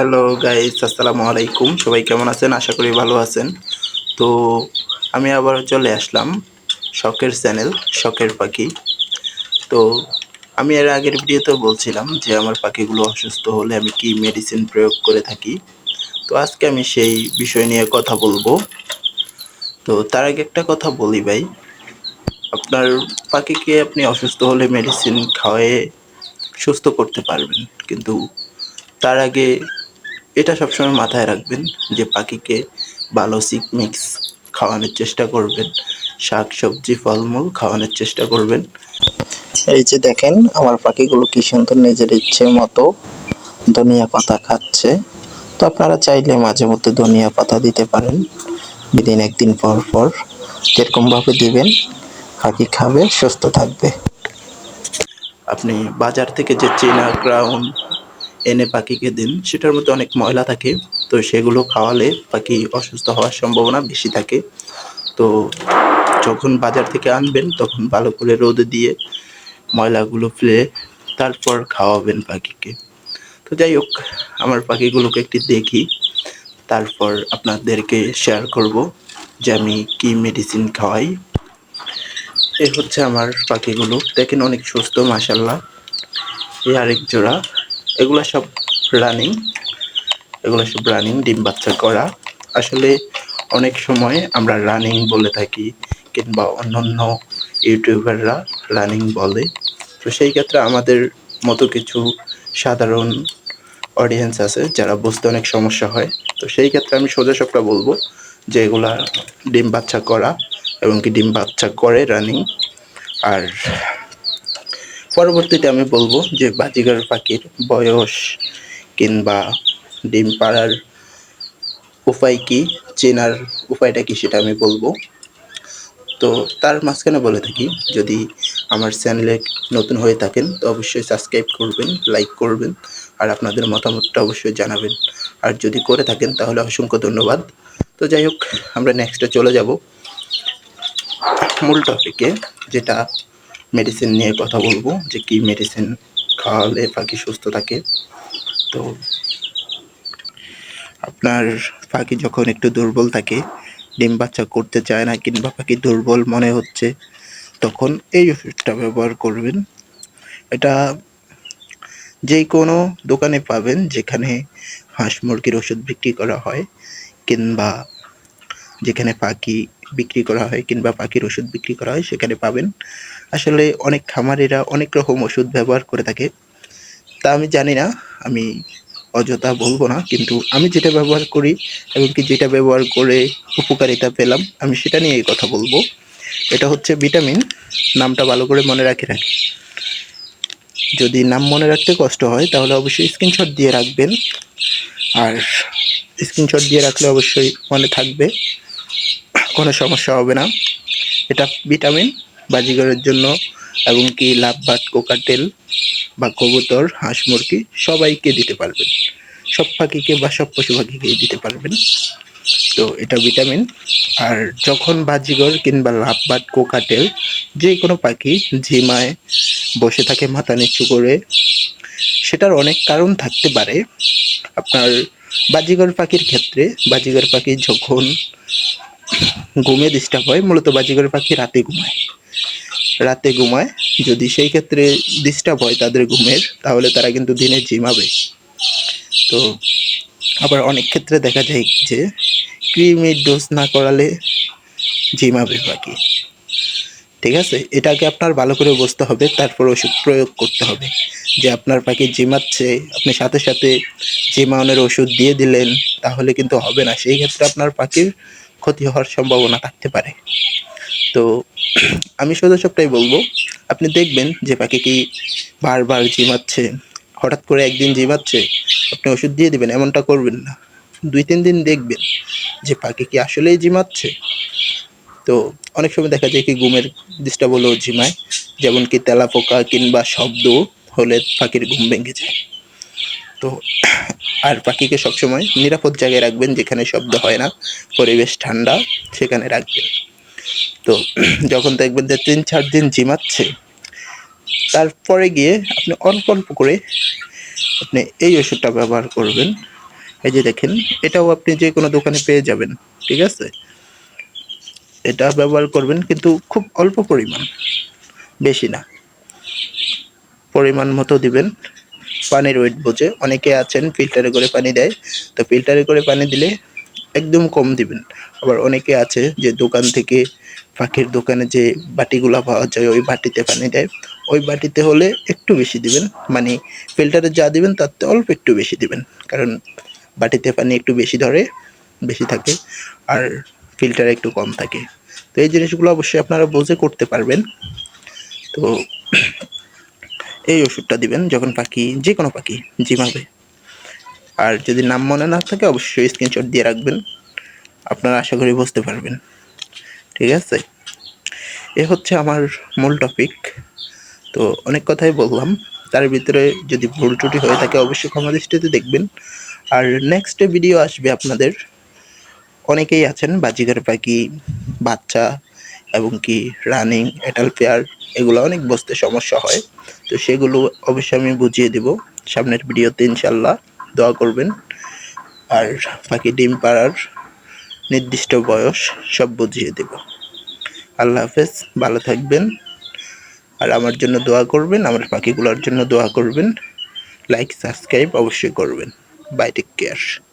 Hello guys আসসালামু আলাইকুম সবাই কেমন আছেন? আশা করি ভালো আছেন। তো আমি আবার চলে আসলাম শখের চ্যানেল, শখের পাখি। তো আমি এর আগের ভিডিওতে বলছিলাম যে আমার পাখিগুলো অসুস্থ হলে আমি কি মেডিসিন প্রয়োগ করে থাকি। তো আজকে আমি সেই বিষয় নিয়ে কথা বলব। তো তার আগে একটা কথা বলি ভাই। আপনার পাখিকে আপনি অসুস্থ হলে মেডিসিন খাওয়ায়ে সুস্থ করতে পারবেন। কিন্তু তার আগে এটা সবসময় মাথায় রাখবেন যে পাখিকে ভালো সিক মিক্স খাওয়ানোর চেষ্টা করবেন। শাক সবজি ফলমূল খাওয়ানোর চেষ্টা করবেন। এই যে দেখেন আমার পাখিগুলো কি সুন্দর নিজের ইচ্ছে মতো ধনিয়া পাতা খাচ্ছে। তো আপনারা চাইলে মাঝে মধ্যে ধনিয়া পাতা দিতে পারেন। দিন একদিন পর পর যেরকমভাবে দিবেন পাখি খাবে সুস্থ থাকবে। আপনি বাজার থেকে যে চীনা ক্রাউন এনে পাখিকে দিন, সেটার মধ্যে অনেক ময়লা থাকে, তো সেগুলো খাওয়ালে পাখি অসুস্থ হওয়ার সম্ভাবনা বেশি থাকে। তো যখন বাজার থেকে আনবেন, তখন ভালো করে রোদে দিয়ে ময়লাগুলো ফেলে তারপর খাওয়াবেন পাখিকে। তো যাই হোক, আমার পাখিগুলোকে একটি দেখি, তারপর আপনাদেরকে শেয়ার করব যে আমি কি মেডিসিন খাওয়াই। এ হচ্ছে আমার পাখিগুলো। দেখেন অনেক সুস্থ মাসাল্লাহ এ আরেক জোড়া। এগুলো সব রানিং এগুলো সব রানিং ডিম বাচ্চা করা। আসলে অনেক সময় আমরা রানিং বলে থাকি, কিংবা অন্যান্য ইউটিউবাররা রানিং বলে। তো সেই ক্ষেত্রে আমাদের মতো কিছু সাধারণ অডিয়েন্স আছে, যারা বুঝতে অনেক সমস্যা হয়। তো সেই ক্ষেত্রে আমি সোজা সবটা বলব যে এগুলা ডিম বাচ্চা করা এবং কি ডিম বাচ্চা করে রানিং আর পরবর্তীতে আমি বলব যে বাজিগার পাখির বয়স কিংবা ডিম পাড়ার উপায় কি, চেনার উপায়টা কি সেটা আমি বলব। তো তার মাঝখানে বলে থাকি, যদি আমার চ্যানেলে নতুন হয়ে থাকেন, তো অবশ্যই সাবস্ক্রাইব করবেন, লাইক করবেন, আর আপনাদের মতামতটা অবশ্যই জানাবেন। আর যদি করে থাকেন, তাহলে অসংখ্য ধন্যবাদ। তো যাই হোক, আমরা নেক্সটে চলে যাব। মূল টপিকে যেটা মেডিসিন নিয়ে কথা বলব যে কি মেডিসিন খাওয়ালে পাখি সুস্থ থাকে। তো আপনার পাখি যখন একটু দুর্বল থাকে, ডিম বাচ্চা করতে চায় না কিংবা পাখি দুর্বল মনে হচ্ছে, তখন এই ওষুধটা ব্যবহার করবেন। এটা যে কোনো দোকানে পাবেন যেখানে হাঁস মুরগির ওষুধ বিক্রি করা হয় কিংবা যেখানে পাখি বিক্রি করা হয় কিংবা পাখির ওষুধ বিক্রি করা হয়, সেখানে পাবেন। আসলে অনেক খামারিরা অনেক রকম ওষুধ ব্যবহার করে থাকে। তা আমি জানি না, আমি অযথা বলব না, কিন্তু আমি যেটা ব্যবহার করি এবং কি যেটা ব্যবহার করে উপকারিতা পেলাম, আমি সেটা নিয়েই কথা বলব। এটা হচ্ছে ভিটামিন, নামটা ভালো করে মনে রাখে রাখি। যদি নাম মনে রাখতে কষ্ট হয়, তাহলে অবশ্যই স্ক্রিনশট দিয়ে রাখবেন। আর স্ক্রিনশট দিয়ে রাখলে অবশ্যই মনে থাকবে। কোনো সমস্যা হবে না। এটা ভিটামিন বাজিগরের জন্য এবং কি লাভবাট কোকাটেল বা কবুতর, হাঁস, মুরগি সবাইকে দিতে পারবেন। সব পাখিকে বা সব পশু পাখিকেই দিতে পারবেন। তো এটা ভিটামিন। আর যখন বাজিগর কিংবা লাভবাট কোকাটেল যে কোনো পাখি ঝিমায় বসে থাকে, মাথা নিচু করে, সেটার অনেক কারণ থাকতে পারে। আপনার বাজিগর পাখির ক্ষেত্রে বাজিগর পাখি যখন ঘুমে ডিস্টার্ব হয়, মূলত বাজিগর পাখি রাতে ঘুমায়। রাতে ঘুমায়, যদি সেই ক্ষেত্রে ডিস্টার্ব হয় তাদের ঘুমের, তাহলে তারা কিন্তু দিনে জিমাবে। তো আবার অনেক ক্ষেত্রে দেখা যায় যে ক্রিমির ডোজ না করালে জিমাবে পাখি। ঠিক আছে? এটাকে আপনার ভালো করে বুঝতে হবে, তারপর ওষুধ প্রয়োগ করতে হবে। যে আপনার পাখি জিমাচ্ছে, আপনি সাথে সাথে জিমানোর ওষুধ দিয়ে দিলেন, তাহলে কিন্তু হবে না। সেই ক্ষেত্রে আপনার পাখির ক্ষতি হওয়ার সম্ভাবনা থাকতে পারে। তো আমি শুধু সবটাই বলব, আপনি দেখবেন যে পাখি কি বারবার জিমাচ্ছে, হঠাৎ করে একদিন জিমাচ্ছে, আপনি ওষুধ দিয়ে দিবেন, এমনটা করবেন না। দুই, তিন দিন দেখবেন যে পাখি কি আসলেই জিমাচ্ছে। তো অনেক সময় দেখা যায় কি ঘুমের ডিস্টার্ব হলেও ঝিমায় যেমন কি তেলা পোকা কিংবা শব্দ হলে পাখির ঘুম ভেঙে যায়। তো আর পাখিকে সবসময় নিরাপদ জায়গায় রাখবেন যেখানে শব্দ হয় না, পরিবেশ ঠান্ডা, সেখানে রাখবেন। তো যখন দেখবেন যে তিন, চার দিন জিমাচ্ছে, তারপরে গিয়ে আপনি অল্প অল্প করে আপনি এই ওষুধটা ব্যবহার করবেন। এই যে দেখেন, এটাও আপনি যে কোনো দোকানে পেয়ে যাবেন, ঠিক আছে? এটা ব্যবহার করবেন কিন্তু খুব অল্প পরিমাণ, বেশি না। পরিমাণ মতো দিবেন। পানির ওয়েট বোঝে। অনেকে আছেন ফিল্টারে করে পানি দেয়। তো ফিল্টারে করে পানি দিলে একদম কম দিবেন। আবার অনেকে আছে যে দোকান থেকে পাখির দোকানে যে বাটিগুলো পাওয়া যায়, ওই বাটিতে পানি দেয়। ওই বাটিতে হলে একটু বেশি দিবেন। মানে ফিল্টারে যা দিবেন তার থেকে অল্প একটু বেশি দিবেন। কারণ বাটিতে পানি একটু বেশি ধরে, বেশি থাকে। আর ফিল্টারে একটু কম থাকে। তো এই জিনিসগুলো অবশ্যই আপনারা বুঝে করতে পারবেন। তো এই ওষুধটা দিবেন যখন পাখি যে কোনো পাখি জিমাবে আর যদি নাম মনে না থাকে অবশ্যই স্ক্রিনশট দিয়ে রাখবেন। আপনারা আশা করি বুঝতে পারবেন। ঠিক আছে? এ হচ্ছে আমার মূল টপিক তো অনেক কথাই বললাম। তার ভিতরে যদি ভুল ত্রুটি হয়ে থাকে অবশ্যই ক্ষমা দৃষ্টিতে দেখবেন। আর নেক্সট ভিডিও আসবে আপনাদের। অনেকেই আছেন বাজিগার পাখি বাচ্চা এবং কি রানিং এটাল পেয়ার এগুলো অনেক বসতে সমস্যা হয়। তো সেগুলো অবশ্যই আমি বুঝিয়ে দেব। সামনের ভিডিওতে ইনশাল্লাহ দোয়া করবেন। আর পাখি ডিম পাড়ার নির্দিষ্ট বয়স সব বুঝিয়ে দেব। আল্লাহ হাফেজ, ভালো থাকবেন। আর আমার জন্য দোয়া করবেন, আমার পাখিগুলোর জন্য দোয়া করবেন। লাইক সাবস্ক্রাইব অবশ্যই করবেন। Bye take care